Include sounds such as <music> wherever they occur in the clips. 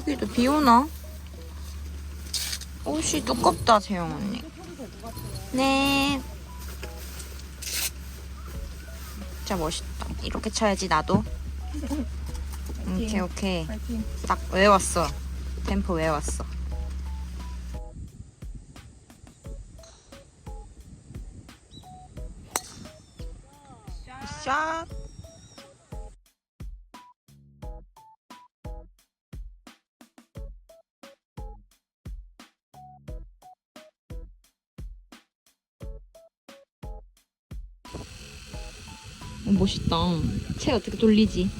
여기도 비 오나? 옷이 두껍다, 재영 언니. 네. 진짜 멋있다. 이렇게 쳐야지, 나도. 오케이, 오케이. 딱 외웠어. 템포 외웠어. 샷. 멋있다. 채 어떻게 돌리지?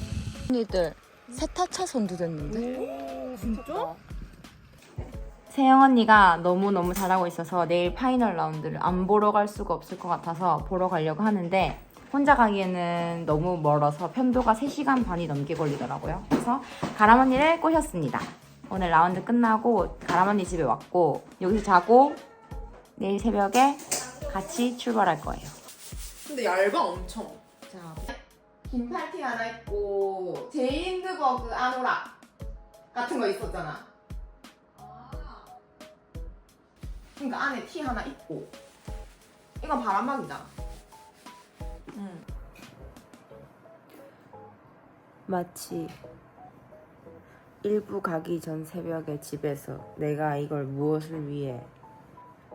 언니들 세타차 선두 됐는데? 진짜? 세영 언니가 너무너무 잘하고 있어서 내일 파이널 라운드를 안 보러 갈 수가 없을 것 같아서 보러 가려고 하는데 혼자 가기에는 너무 멀어서 편도가 3시간 반이 넘게 걸리더라고요. 그래서 가람 언니를 꼬셨습니다. 오늘 라운드 끝나고 가람 언니 집에 왔고 여기서 자고 내일 새벽에 같이 출발할 거예요. 근데 얇아 엄청. 자, 긴 팔티 하나 있고 제인드버그 아노락 같은 거 있었잖아. 그러니까 안에 티 하나 있고 이건 바람막이잖아. 응. 마치 일부 가기 전 새벽에 집에서 내가 이걸 무엇을 위해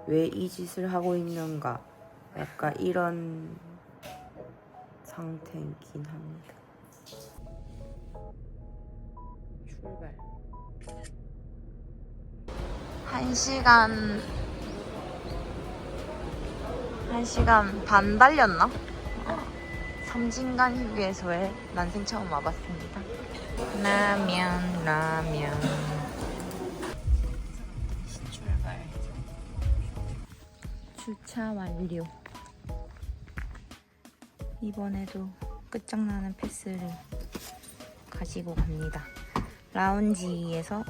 왜 이 짓을 하고 있는가 약간 이런 상태이긴 합니다. 출발. 1시간 1시간 반 달렸나? 삼진간 휴게소에 난생 처음 와봤습니다. 라면 라면 출발 주차 완료 이번에도 끝장나는 패스를 가지고 갑니다. 라운지에서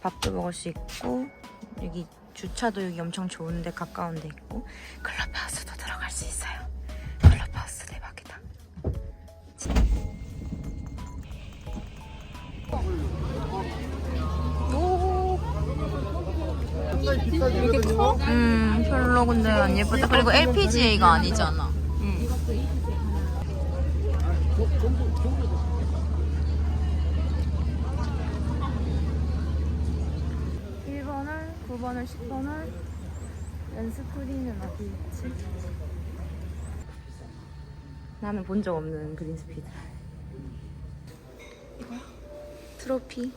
밥도 먹을 수 있고 여기 주차도 여기 엄청 좋은데 가까운 데 있고 클럽하우스도 들어갈 수 있어요. 클럽하우스 대박이다. 음 별로 근데 안 예쁘다. 그리고 LPGA가 아니잖아 음. 1번을, 9번을, 10번을 연스크린은 어디 있지? 나는 본 적 없는 그린스피드 이거야? 트로피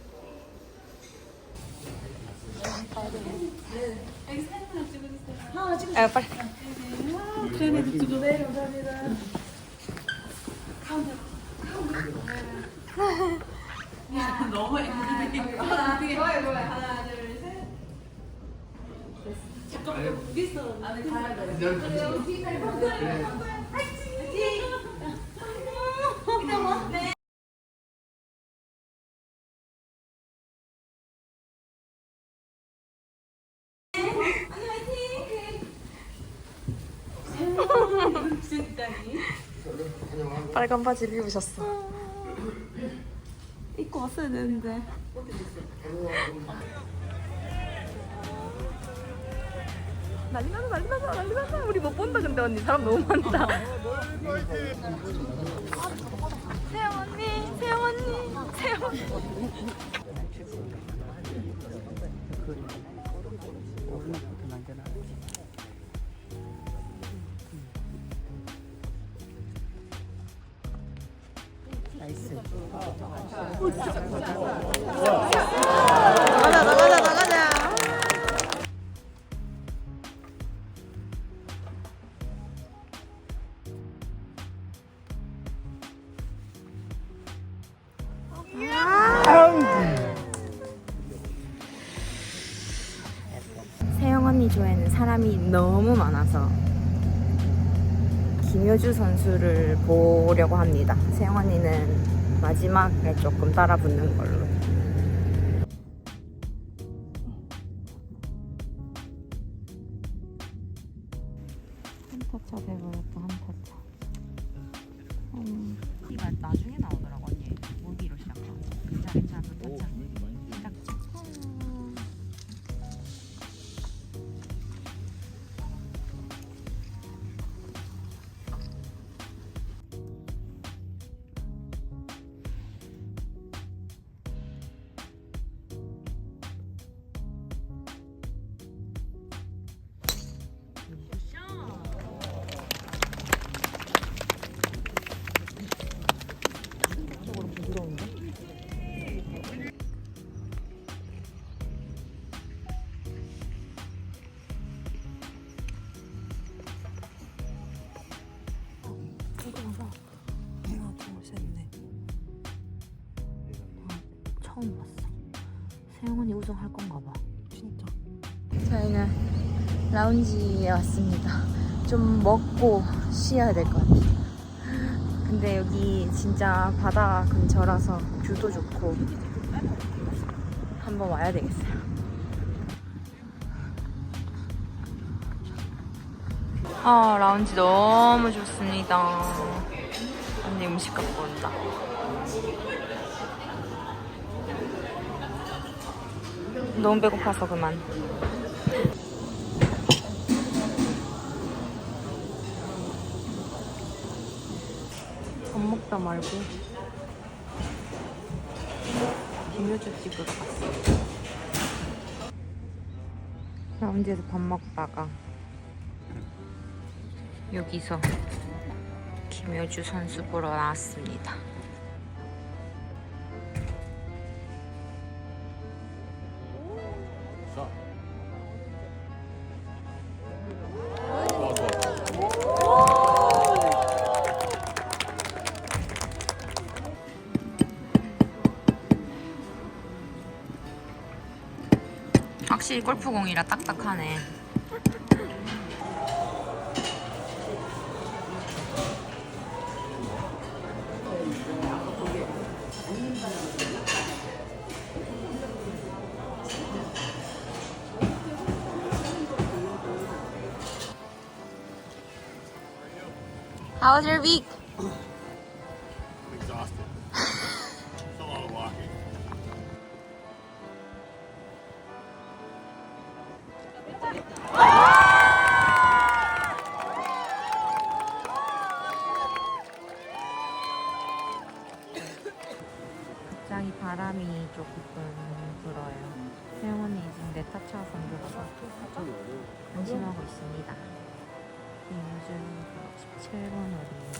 아 빨리 빨간 바지 입으셨어. 입고 왔어야 되는데 난리 나서 난리 나서 난리 나서 우리 못 본다 근데 언니 사람 너무 많다 세영 언니 세영 언니 세영 언니 선수를 보려고 합니다. 세영 언니는 마지막에 조금 따라 붙는 걸로. 한타차 돼버렸다 한타차. 음. 이가 나중에 나오더라고 언니. 모기로 시작하고. 괜찮아 괜찮아 한타차. 세영언니 우승할 건가 봐. 진짜. 저희는 라운지에 왔습니다. 좀 먹고 쉬어야 될 것 같아요. 근데 여기 진짜 바다 근처라서 뷰도 좋고 한번 와야 되겠어요. 아 라운지 너무 좋습니다. 언니 음식 갖고 온다. 너무 배고파서 그만. 밥 먹다 말고 비묘주 집으로 갔어. 라운지에서 밥 먹다가 여기서 김효주 선수 보러 나왔습니다. 확실히 골프공이라 딱딱하네. How was your week? 갑자기 바람이 조금 불어요. 세영언니 지금 네타차 선수라서 안심하고 있습니다. 요즘 17번 홀이에요.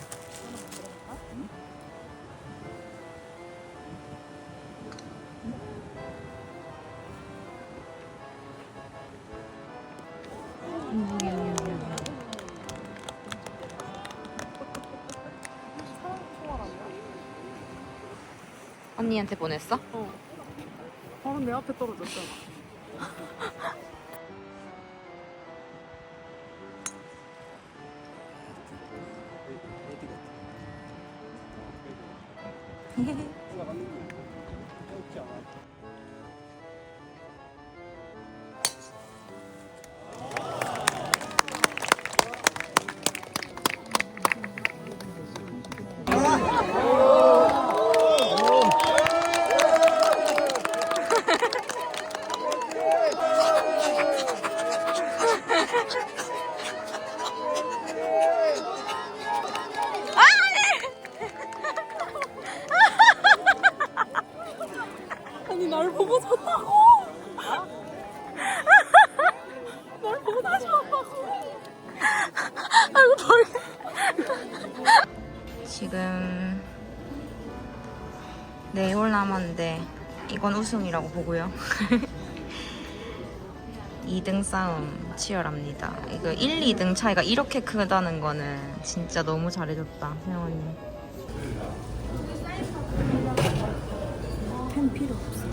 언니한테 보냈어? 어. 바로 내 앞에 떨어졌잖아. <laughs> 지금 네홀 남았는데 이건 우승이라고 보고요. <laughs> 2등 싸움 치열합니다. 이거 1, 2등 차이가 이렇게 크다는 거는 진짜 너무 잘해줬다, 세영언니. 펜 필요 없어.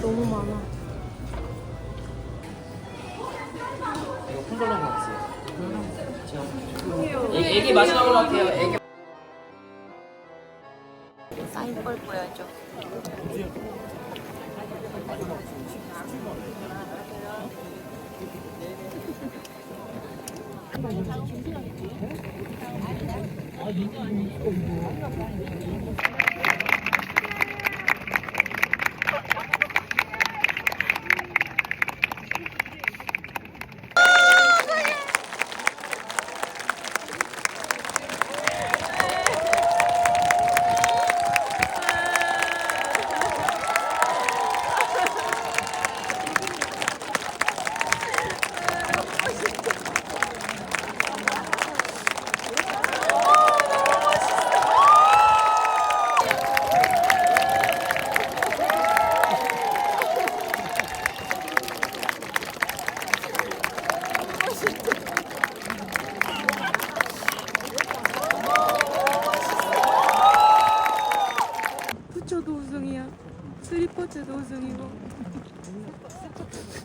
너무 많아. 애기 마지막으로 할게요. 애기. 사인 걸 보여줘. 아, 이거 아니고 고. 우리가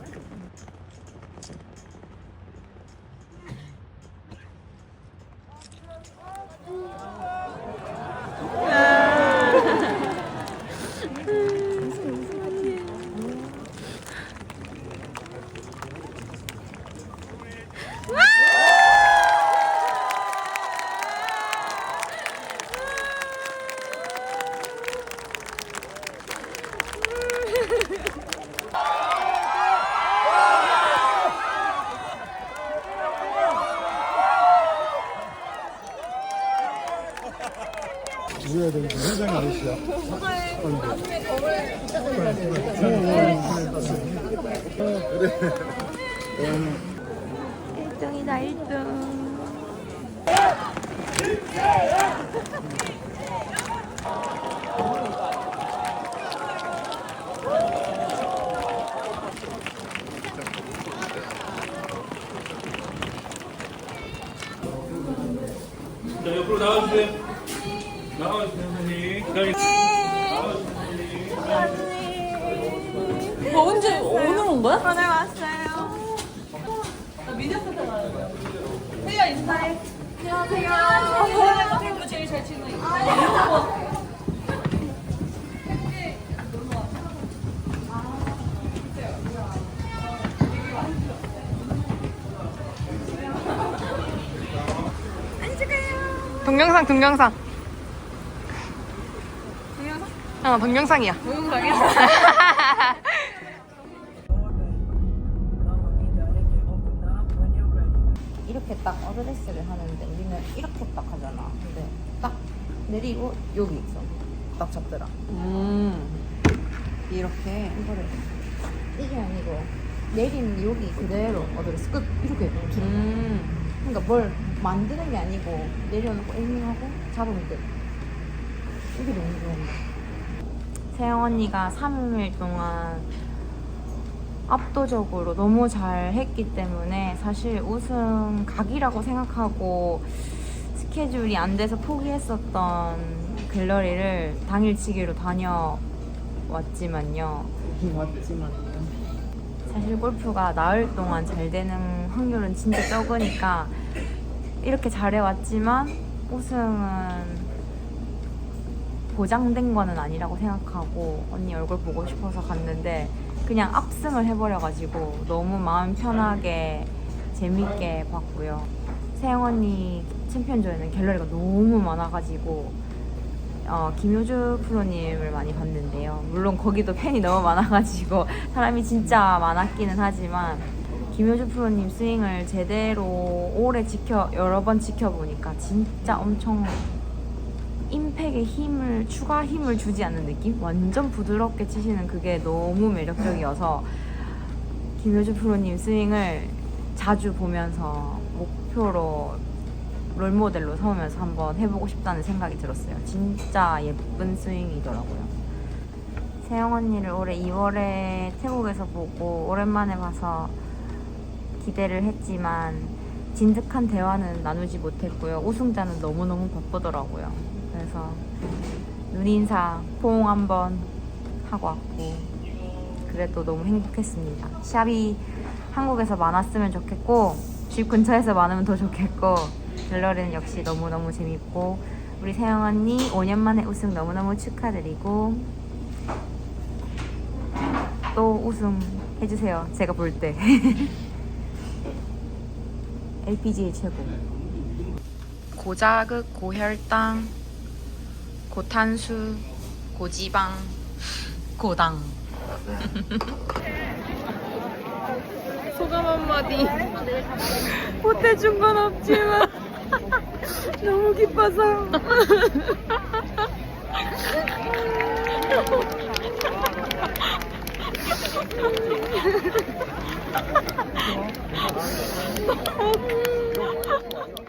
자, 옆으로 나와주세요. 나와주세요, 선생님. 기다리 언제 오늘 온 거야? 오늘 왔어요. 친구 제일 잘 치는 거. 동영상 동영상. 동영상? 어 동영상이야. 동영상이야? 이렇게 딱 어드레스를 하는데 우리는 이렇게 딱 하잖아. 근데 딱 내리고 여기 있어. 딱 잡더라. 음. 이렇게 이거를 이게 아니고 내리는 여기 그대로 어드레스 끝 이렇게. 음. 그러니까 뭘 만드는 게 아니고 내려놓고 에이밍하고 잡으면 돼. 이게 너무 좋은데. 세영 언니가 3일 동안 압도적으로 너무 잘 했기 때문에 사실 우승 각이라고 생각하고 스케줄이 안 돼서 포기했었던 갤러리를 당일치기로 다녀왔지만요. 왔지만 사실 골프가 나흘 동안 잘 되는 확률은 진짜 적으니까 이렇게 잘해왔지만 우승은 보장된 거는 아니라고 생각하고 언니 얼굴 보고 싶어서 갔는데 그냥 압승을 해버려가지고 너무 마음 편하게 재밌게 봤고요. 세영 언니 챔피언조에는 갤러리가 너무 많아가지고 어, 김효주 프로님을 많이 봤는데요. 물론 거기도 팬이 너무 많아가지고 <laughs> 사람이 진짜 많았기는 하지만 김효주 프로님 스윙을 제대로 오래 지켜 여러 번 지켜보니까 진짜 엄청 임팩에 힘을 추가 힘을 주지 않는 느낌? 완전 부드럽게 치시는 그게 너무 매력적이어서 김효주 프로님 스윙을 자주 보면서 목표로 롤모델로 삼으면서 한번 해보고 싶다는 생각이 들었어요. 진짜 예쁜 스윙이더라고요. 세영 언니를 올해 2월에 태국에서 보고 오랜만에 봐서 기대를 했지만 진득한 대화는 나누지 못했고요. 우승자는 너무너무 바쁘더라고요. 그래서 눈인사 포옹 한번 하고 왔고 그래도 너무 행복했습니다. 샵이 한국에서 많았으면 좋겠고 집 근처에서 많으면 더 좋겠고 갤러리는 역시 너무너무 재밌고 우리 세영 언니 5년 만에 우승 너무너무 축하드리고 또 우승 해주세요. 제가 볼 때. <laughs> LPGA 최고. 고자극, 고혈당, 고탄수, 고지방, 고당. 소감 한마디. 보태준 건 없지만 <laughs> 너무 기뻐서. 너무 <laughs>